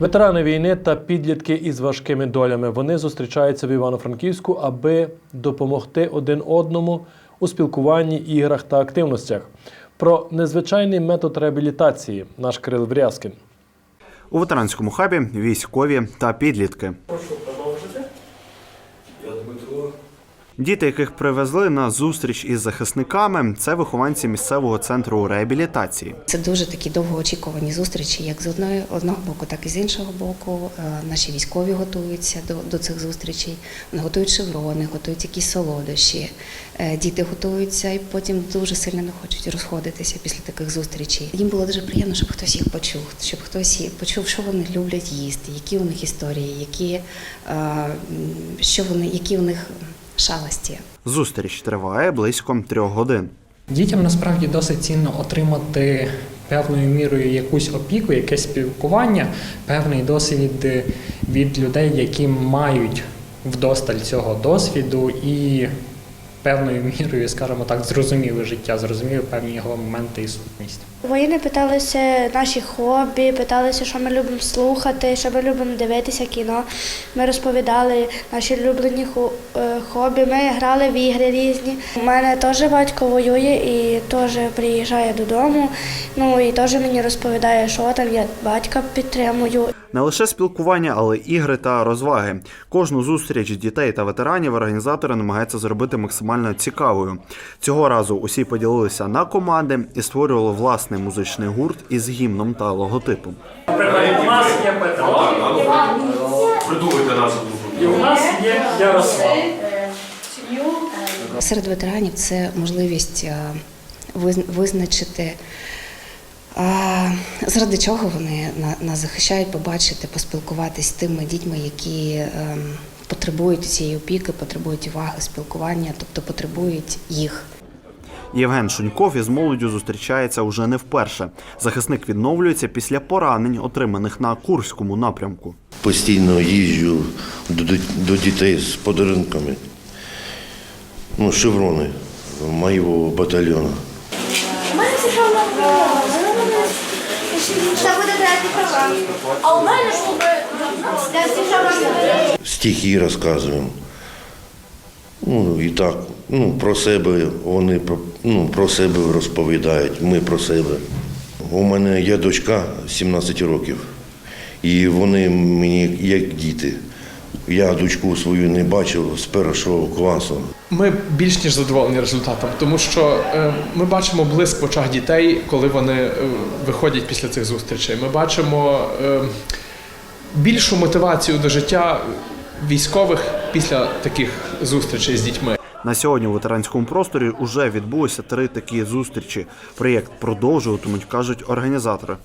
Ветерани війни та підлітки із важкими долями. Вони зустрічаються в Івано-Франківську, аби допомогти один одному у спілкуванні, іграх та активностях. Про незвичайний метод реабілітації наш Кирил Брязкін. У ветеранському хабі військові та підлітки. Діти, яких привезли на зустріч із захисниками, це вихованці місцевого центру реабілітації. Це дуже такі довгоочікувані зустрічі, як з одної одного боку, так і з іншого боку. Е, Наші військові готуються до, до цих зустрічей. Вони готують шеврони, готують якісь солодощі. Е, Діти готуються і потім дуже сильно не хочуть розходитися після таких зустрічей. Їм було дуже приємно, щоб хтось їх почув, щоб хтось почув, що вони люблять їсти, які у них історії, які, е, що вони, які у них шалості. Зустріч триває близько трьох годин. Дітям насправді досить цінно отримати певною мірою якусь опіку, якесь спілкування, певний досвід від людей, які мають вдосталь цього досвіду і певною мірою, скажімо так, зрозуміли життя, зрозуміли певні його моменти і сутність. Воїни питалися наші хобі, питалися, що ми любимо слухати, що ми любимо дивитися кіно. Ми розповідали наші улюблені е, хобі. Ми грали в ігри різні. У мене теж батько воює і теж приїжджає додому. Ну і теж мені розповідає, що там я батька підтримую. Не лише спілкування, але ігри та розваги. Кожну зустріч дітей та ветеранів організатори намагаються зробити максимально цікавою. Цього разу усі поділилися на команди і створювали власний музичний гурт із гімном та логотипом. У нас є Петро, Придумайте назву. і у нас є Ярослав. Серед ветеранів це можливість е, визначити, е, заради чого вони на- нас захищають, побачити, поспілкуватися з тими дітьми, які е, потребують цієї опіки, потребують уваги, спілкування, тобто потребують їх. Євген Шуньков із молоддю зустрічається уже не вперше. Захисник відновлюється після поранень, отриманих на Курському напрямку. Постійно їжджу до, до, до дітей з подарунками. Ну, шеврони моєго батальйону. Це буде права. А у мене ж Стихи розказуємо. Ну і так, ну, про себе вони ну, про себе розповідають, ми про себе. У мене є дочка 17 років, і вони мені як діти. Я дочку свою не бачив з першого класу. Ми більш ніж задоволені результатом, тому що е, ми бачимо блиск в очах дітей, коли вони е, виходять після цих зустрічей. Ми бачимо е, більшу мотивацію до життя військових після таких зустрічей з дітьми. На сьогодні у ветеранському просторі вже відбулося три такі зустрічі. Проєкт продовжуватимуть, кажуть організатори.